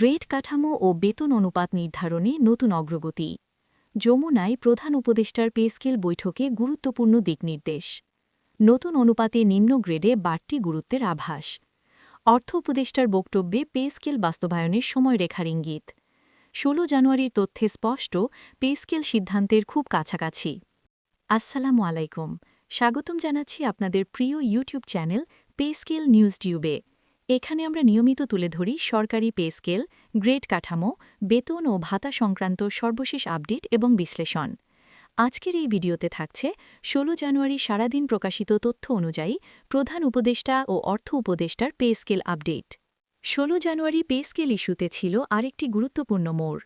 Grade কাঠামো ও বেতন অনুপাত নির্ধারণে নতুন অগ্রগতি। যমুনায় প্রধান উপদেষ্টার পে স্কেল বৈঠকে গুরুত্বপূর্ণ দিকনির্দেশ। নতুন অনুপাতে নিম্ন গ্রেডে বাড়তি গুরুত্বের আভাস। অর্থ উপদেষ্টার বক্তব্যে পে স্কেল বাস্তবায়নের সময়রেখার ইঙ্গিত। ১৬ জানুয়ারির তথ্যে স্পষ্ট, পে স্কেল সিদ্ধান্তের খুব কাছাকাছি। আসসালামু আলাইকুম। স্বাগতম জানাচ্ছি আপনাদের প্রিয় YouTube channel pay scale news টিউবে। এখানে আমরা নিয়মিত তুলে ধরি সরকারি পে স্কেল, গ্রেড কাঠামো, বেতন ও ভাতা সংক্রান্ত সর্বশেষ আপডেট এবং বিশ্লেষণ। আজকের এই ভিডিওতে থাকছে ১৬ জানুয়ারি সারাদিন প্রকাশিত তথ্য অনুযায়ী প্রধান উপদেষ্টা ও অর্থ উপদেষ্টার পে স্কেল আপডেট। ১৬ জানুয়ারি পে স্কেল ইস্যুতে ছিল আরেকটি গুরুত্বপূর্ণ মোড়।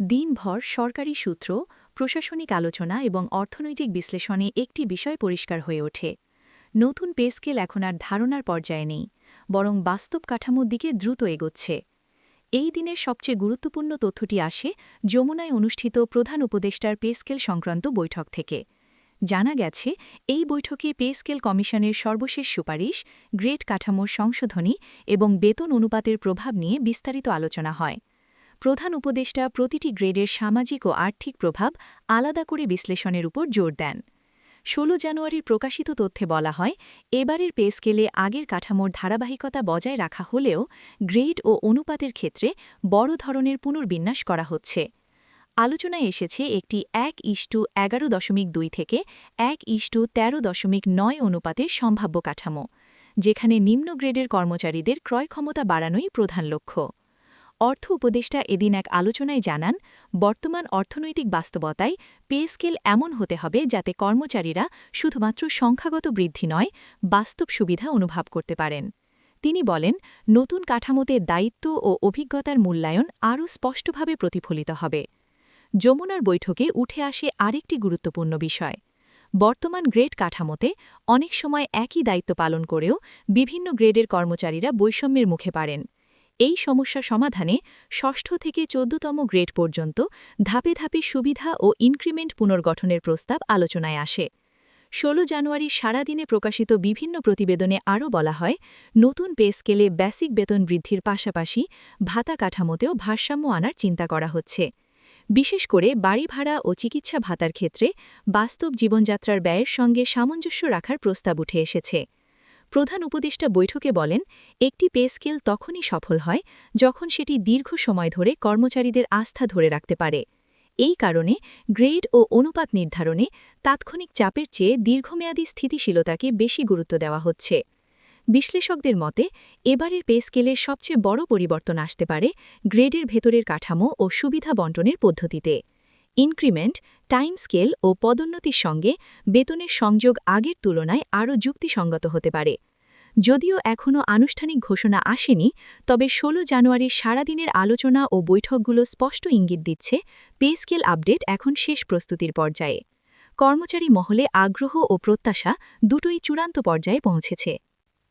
দিনভর সরকারি সূত্র, প্রশাসনিক আলোচনা এবং অর্থনৈতিক বিশ্লেষণে একটি বিষয় পরিষ্কার হয়ে ওঠে। নতুন পে স্কেল এখন আর ধারণার পর্যায়ে নেই। বরং বাস্তব কাঠামোর দিকে দ্রুত এগোচ্ছে। এই দিনের সবচেয়ে গুরুত্বপূর্ণ তথ্যটি আসে যমুনায় অনুষ্ঠিত প্রধান উপদেষ্টার পেস্কেল সংক্রান্ত বৈঠক থেকে। জানা গেছে, এই বৈঠকে পেস্কেল কমিশনের সর্বশেষ সুপারিশ, গ্রেড কাঠামোর সংশোধনী এবং বেতন অনুপাতের প্রভাব নিয়ে বিস্তারিত আলোচনা হয়। প্রধান উপদেষ্টা প্রতিটি গ্রেডের সামাজিক ও আর্থিক প্রভাব আলাদা করে বিশ্লেষণের উপর জোর দেন। ১৬ জানুয়ারির প্রকাশিত তথ্যে বলা হয়, এবারের পে স্কেলে আগের কাঠামোর ধারাবাহিকতা বজায় রাখা হলেও গ্রেড ও অনুপাতের ক্ষেত্রে বড় ধরনের পুনর্বিন্যাস করা হচ্ছে। আলোচনায় এসেছে একটি এক ইস্টু এগারো দশমিক দুই থেকে এক ইস্টু তেরো দশমিক নয় অনুপাতের সম্ভাব্য কাঠামো, যেখানে নিম্ন গ্রেডের কর্মচারীদের ক্রয় ক্ষমতা বাড়ানোই প্রধান লক্ষ্য। অর্থ উপদেষ্টা এদিন এক আলোচনায় জানান, বর্তমান অর্থনৈতিক বাস্তবতায় পে স্কেল এমন হতে হবে যাতে কর্মচারীরা শুধুমাত্র সংখ্যাগত বৃদ্ধি নয়, বাস্তব সুবিধা অনুভব করতে পারেন। তিনি বলেন, নতুন কাঠামোতে দায়িত্ব ও অভিজ্ঞতার মূল্যায়ন আরও স্পষ্টভাবে প্রতিফলিত হবে। যমুনার বৈঠকে উঠে আসে আরেকটি গুরুত্বপূর্ণ বিষয়। বর্তমান গ্রেড কাঠামোতে অনেক সময় একই দায়িত্ব পালন করেও বিভিন্ন গ্রেডের কর্মচারীরা বৈষম্যের মুখে পারেন এই সমস্যা সমাধানে ষষ্ঠ থেকে চোদ্দতম গ্রেড পর্যন্ত ধাপে ধাপে সুবিধা ও ইনক্রিমেন্ট পুনর্গঠনের প্রস্তাব আলোচনায় আসে। ১৬ জানুয়ারি সারাদিনে প্রকাশিত বিভিন্ন প্রতিবেদনে আরও বলা হয়, নতুন পে স্কেলে বেসিক বেতন বৃদ্ধির পাশাপাশি ভাতা কাঠামোতেও ভারসাম্য আনার চিন্তা করা হচ্ছে। বিশেষ করে বাড়ি ভাড়া ও চিকিৎসা ভাতার ক্ষেত্রে বাস্তব জীবনযাত্রার ব্যয়ের সঙ্গে সামঞ্জস্য রাখার প্রস্তাব উঠে এসেছে। প্রধান উপদেষ্টা বৈঠকে বলেন, একটি পে স্কেল তখনই সফল হয় যখন সেটি দীর্ঘ সময় ধরে কর্মচারীদের আস্থা ধরে রাখতে পারে। এই কারণে গ্রেড ও অনুপাত নির্ধারণে তাৎক্ষণিক চাপের চেয়ে দীর্ঘমেয়াদী স্থিতিশীলতাকে বেশি গুরুত্ব দেওয়া হচ্ছে। বিশ্লেষকদের মতে, এবারের পে স্কেলের সবচেয়ে বড় পরিবর্তন আসতে পারে গ্রেডের ভেতরের কাঠামো ও সুবিধা বন্টনের পদ্ধতিতে। ইনক্রিমেন্ট টাইম স্কেল ও পদোন্নতির সঙ্গে বেতনের সংযোগ আগের তুলনায় আরও যুক্তিসঙ্গত হতে পারে। যদিও এখনও আনুষ্ঠানিক ঘোষণা আসেনি, তবে ১৬ জানুয়ারির সারাদিনের আলোচনা ও বৈঠকগুলো স্পষ্ট ইঙ্গিত দিচ্ছে, পে স্কেল আপডেট এখন শেষ প্রস্তুতির পর্যায়ে। কর্মচারী মহলে আগ্রহ ও প্রত্যাশা দুটোই চূড়ান্ত পর্যায়ে পৌঁছেছে।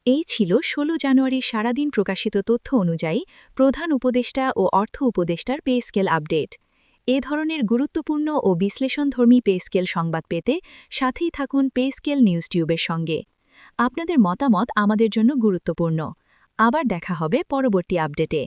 এই ছিল ১৬ জানুয়ারির সারাদিন প্রকাশিত তথ্য অনুযায়ী প্রধান উপদেষ্টা ও অর্থ উপদেষ্টার পে স্কেল আপডেট। এ ধরনের গুরুত্বপূর্ণ ও বিশ্লেষণধর্মী পেস্কেল সংবাদ পেতে সাথেই থাকুন পেস্কেল নিউজ টিউবের সঙ্গে। আপনাদের মতামত আমাদের জন্য গুরুত্বপূর্ণ। আবার দেখা হবে পরবর্তী আপডেটে।